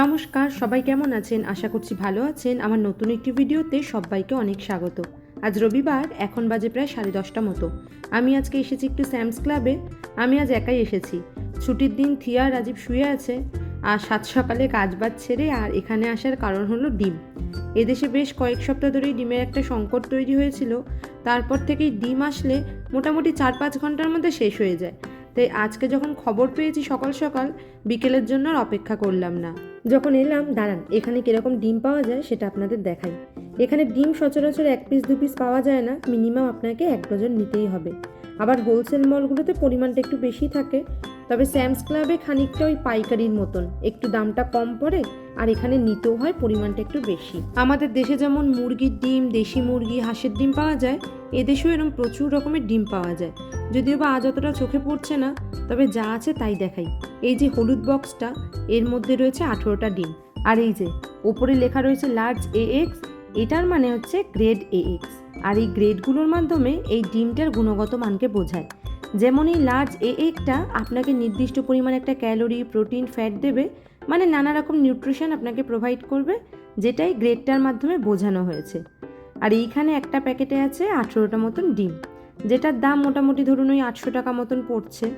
নমস্কার, সবাই কেমন আছেন? আশা করছি ভালো আছেন। আমার নতুন একটি ভিডিওতে সবাইকে অনেক স্বাগত। আজ রবিবার, এখন বাজে প্রায় সাড়ে দশটা মতো। আমি আজকে এসেছি একটু স্যামস ক্লাবে। আমি আজ একাই এসেছি। ছুটির দিন থিয়া রাজীব শুয়ে আছে আর সাত সকালে কাজ বাজ ছেড়ে আর এখানে আসার কারণ হলো ডিম। এদেশে বেশ কয়েক সপ্তাহ ধরেই ডিমের একটা সংকট তৈরি হয়েছিল। তারপর থেকেই ডিম আসলে মোটামুটি চার পাঁচ ঘণ্টার মধ্যে শেষ হয়ে যায়। তাই আজকে যখন খবর পেয়েছি সকাল সকাল, বিকেলের জন্য আর অপেক্ষা করলাম না। যখন এলাম, দাঁড়ান, এখানে কীরকম ডিম পাওয়া যায় সেটা আপনাদের দেখাই। এখানে ডিম সচরাচর এক পিস দু পিস পাওয়া যায় না মিনিমাম আপনাকে এক ডজন নিতেই হবে। আবার হোলসেল মলগুলোতে পরিমাণটা একটু বেশি থাকে তবে স্যামস ক্লাবে খানিকটা ওই পাইকারির মতন। একটু দামটা কম পড়ে আর এখানে নিতেও হয় পরিমাণটা একটু বেশি। আমাদের দেশে যেমন মুরগির ডিম, দেশি মুরগি, হাঁসের ডিম পাওয়া যায়, এদেশেও এরকম প্রচুর রকমের ডিম পাওয়া যায়। যদিও বা আজ অতটা চোখে পড়ছে না, তবে যা আছে তাই দেখাই। এই যে হলুদ বক্সটা, এর মধ্যে রয়েছে আঠেরোটা ডিম। আর এই যে ওপরে লেখা রয়েছে লার্জ এ এক্স এটার মানে হচ্ছে গ্রেড এ এক্স আর এই গ্রেডগুলোর মাধ্যমে এই ডিমটার গুণগত মানকে বোঝায়। যেমন এই লার্জ এ একটা আপনাকে নির্দিষ্ট পরিমাণে একটা ক্যালোরি প্রোটিন ফ্যাট দেবে মানে নানা রকম নিউট্রিশন আপনাকে প্রোভাইড করবে, যেটাই গ্রেডটার মাধ্যমে বোঝানো হয়েছে। আর এইখানে একটা প্যাকেটে আছে আঠেরোটা মতন ডিম, যেটার দাম মোটামুটি ধরুন ওই আটশো টাকা মতন পড়ছে।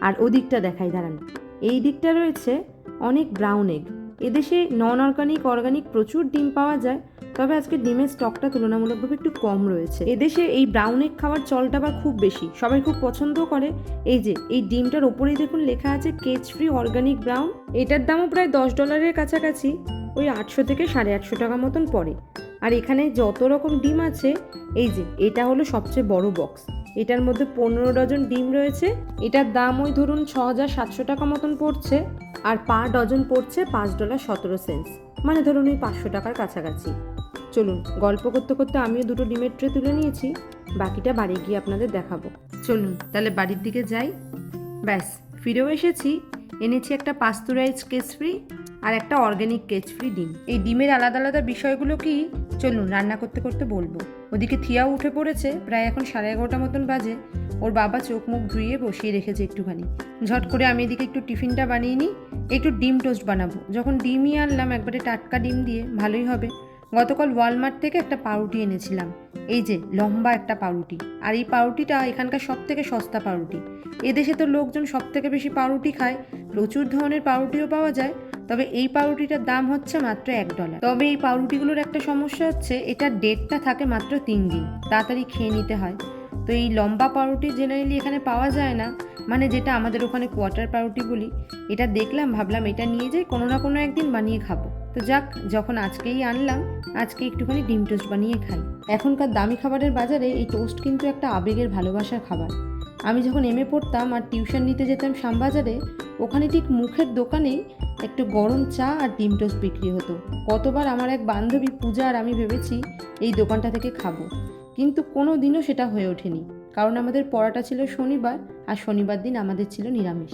আর ওদিকটা দেখাই, দাঁড়ান। এই দিকটা রয়েছে অনেক ব্রাউন এগ এদেশে নন অর্গানিক অর্গানিক প্রচুর ডিম পাওয়া যায়, তবে আজকে ডিমের স্টকটা তুলনামূলকভাবে একটু কম রয়েছে। এদেশে এই ব্রাউন এগ খাওয়ার চলটা আবার খুব বেশি, সবাই খুব পছন্দ করে। এই যে, এই ডিমটার ওপরেই দেখুন লেখা আছে কেচ ফ্রি অর্গানিক ব্রাউন এটার দামও প্রায় দশ ডলারের কাছাকাছি, ওই আটশো থেকে সাড়ে আটশো টাকা মতন পড়ে। আর এখানে যত রকম ডিম আছে, এই যে, এটা হলো সবচেয়ে বড় বক্স এটার মধ্যে পনেরো ডজন ডিম রয়েছে। এটার দাম ওই ধরুন ছ হাজার সাতশো টাকা মতন পড়ছে। আর পার ডজন পড়ছে পাঁচ ডলার সতেরো সেন্টস। মানে ধরুন ওই পাঁচশো টাকার কাছাকাছি। চলুন, গল্প করতে করতে আমিও দুটো ডিমের ট্রে তুলে নিয়েছি। বাকিটা বাড়ি গিয়ে আপনাদের দেখাবো। চলুন, তাহলে বাড়ির দিকে যাই। ব্যাস, ফিরেও এসেছি। এনেছি একটা পাস্তুরাইজ কেস ফ্রি আর একটা অর্গ্যানিক কেচ ফ্রি ডিম। এই ডিমের আলাদা আলাদা বিষয়গুলো কি? চলুন রান্না করতে করতে বলব। ওদিকে থিয়াও উঠে পড়েছে, প্রায় এখন সাড়ে এগারোটা মতন বাজে। ওর বাবা চোখ মুখ ধুইয়ে বসিয়ে রেখেছে একটুখানি। ঝট করে আমি এদিকে একটু টিফিনটা বানিয়ে নিই, একটু ডিম টোস্ট বানাবো। যখন ডিমই আনলাম, একবারে টাটকা ডিম দিয়ে, ভালোই হবে। গতকাল ওয়ালমার্ট থেকে একটা পাউরুটি এনেছিলাম। এই যে, লম্বা একটা পাউরুটি। আর এই পাউরুটিটা এখানকার সব থেকে সস্তা পাউরুটি। এদেশে তো লোকজন সব থেকে বেশি পাউরুটি খায়। প্রচুর ধরনের পাউরুটিও পাওয়া যায়। তবে এই পাউরুটিটার দাম হচ্ছে মাত্র এক ডলার। তবে এই পাউরুটিগুলোর একটা সমস্যা হচ্ছে, এটার ডেটটা থাকে মাত্র তিন দিন। তাড়াতাড়ি খেয়ে নিতে হয়। তো এই লম্বা পাউরুটি জেনারেলি এখানে পাওয়া যায় না। মানে যেটা আমাদের ওখানে কোয়ার্টার পাউরুটি বলি, এটা দেখলাম, ভাবলাম এটা নিয়ে যাই কোনো না কোনো একদিন বানিয়ে খাব। তো যাক, যখন আজকেই আনলাম, আজকে একটুখানি ডিম টোস্ট বানিয়ে খাই। এখনকার দামি খাবারের বাজারে এই টোস্ট কিন্তু একটা আবেগের ভালোবাসার খাবার। আমি যখন এমএ পড়তাম আর টিউশন নিতে যেতাম শ্যামবাজারে, ওখানে ঠিক মুখের দোকানেই একটু গরম চা আর ডিম টোস্ট বিক্রি হতো। কতবার আমার এক বান্ধবী পূজা আর আমি ভেবেছি এই দোকানটা থেকে খাব। কিন্তু কোনো দিনও সেটা হয়ে ওঠেনি। কারণ আমাদের পড়াটা ছিল শনিবার আর শনিবার দিন আমাদের ছিল নিরামিষ।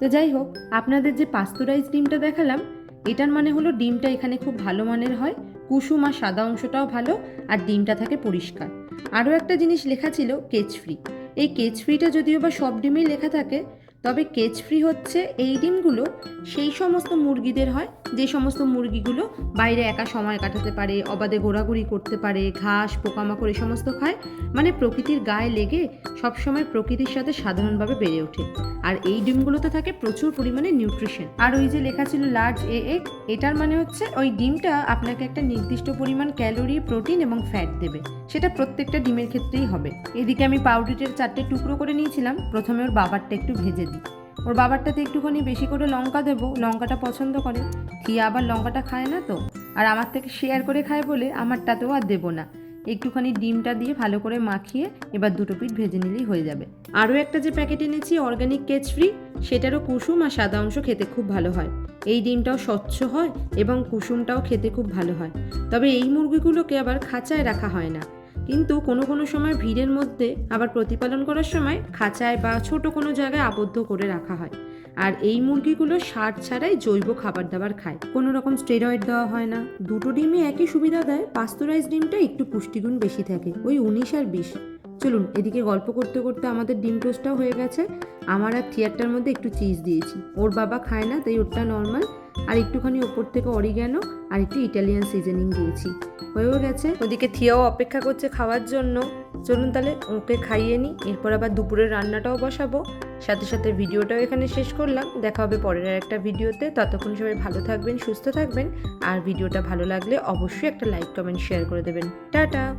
তো যাই হোক, আপনাদের যে পাস্তুরাইজ ডিমটা দেখালাম, এটার মানে হলো ডিমটা এখানে খুব ভালো মানের হয়, কুসুম আর সাদা অংশটাও ভালো আর ডিমটা থাকে পরিষ্কার। আরও একটা জিনিস লেখা ছিল কেচ ফ্রি এই কেচফ্রিটা যদিও বা সব ডিমেই লেখা থাকে তবে কেচ ফ্রি হচ্ছে এই ডিমগুলো। সেই সমস্ত মুরগিদের হয়, যে সমস্ত মুরগিগুলো বাইরে একা সময় কাটাতে পারে, অবাধে ঘোরাঘুরি করতে পারে, ঘাস, পোকামাকড় এই সমস্ত খায়। মানে প্রকৃতির গায়ে লেগে সবসময় প্রকৃতির সাথে সাধারণভাবে বেড়ে ওঠে। আর এই ডিমগুলোতে থাকে প্রচুর পরিমাণে নিউট্রিশন আর ওই যে লেখা ছিল লার্জ এ এগ এটার মানে হচ্ছে ওই ডিমটা আপনাকে একটা নির্দিষ্ট পরিমাণ ক্যালোরি প্রোটিন এবং ফ্যাট দেবে। সেটা প্রত্যেকটা ডিমের ক্ষেত্রেই হবে। এদিকে আমি পাউরুটির চারটে টুকরো করে নিয়েছিলাম। প্রথমে ওর বাবারটা একটু ভেজে দিই ওর বাবারটাতে একটুখানি বেশি করে লঙ্কা দেবো, লঙ্কাটা পছন্দ করে। থিয়া আবার লঙ্কাটা খায় না তো? আর আমার থেকে শেয়ার করে খায় বলে আমারটাতেও আর দেবো না। একটুখানি ডিমটা দিয়ে ভালো করে মাখিয়ে এবার দুটো পিঠ ভেজে নিলেই হয়ে যাবে। আরও একটা যে প্যাকেট এনেছি অর্গানিক কেচ ফ্রি সেটারও কুসুম আর সাদা অংশ খেতে খুব ভালো হয়। এই ডিমটাও স্বচ্ছ হয় এবং কুসুমটাও খেতে খুব ভালো হয়। তবে এই মুরগিগুলোকে আবার খাঁচায় রাখা হয় না। কিন্তু কোনো কোনো সময় ভিড়ের মধ্যে আবার প্রতিপালন করার সময় খাঁচায় বা ছোট কোনো জায়গায় আবদ্ধ করে রাখা হয়। আর এই মুরগিগুলো সার ছাড়াই জৈব খাবার দাবার খায়। কোনো রকম স্টেরয়েড দেওয়া হয় না। দুটো ডিমে একই সুবিধা দেয় পাস্তুরাইজ ডিমটা একটু পুষ্টিগুণ বেশি থাকে, ওই উনিশ আর বিশ। চলুন, এদিকে গল্প করতে করতে আমাদের ডিম টোস্টটাও হয়ে গেছে। আমার আর থিয়ারটার মধ্যে একটু চিজ দিয়েছি। ওর বাবা খায় না, তাই ওরটা নর্মাল আর একটুখানি ওপর থেকে অরিগ্যানো আর একটু ইটালিয়ান সিজনিং দিয়েছি। হয়েও গেছে। ওদিকে থিয়াও অপেক্ষা করছে খাওয়ার জন্য। চলুন তাহলে ওকে খাইয়ে নিই। এরপর আবার দুপুরের রান্নাটাও বসাবো। সাথে সাথে ভিডিওটাও এখানে শেষ করলাম। দেখা হবে পরের একটা ভিডিওতে। ততক্ষণ সবাই ভালো থাকবেন, সুস্থ থাকবেন। আর ভিডিওটা ভালো লাগলে অবশ্যই একটা লাইক, কমেন্ট, শেয়ার করে দেবেন। টাটা!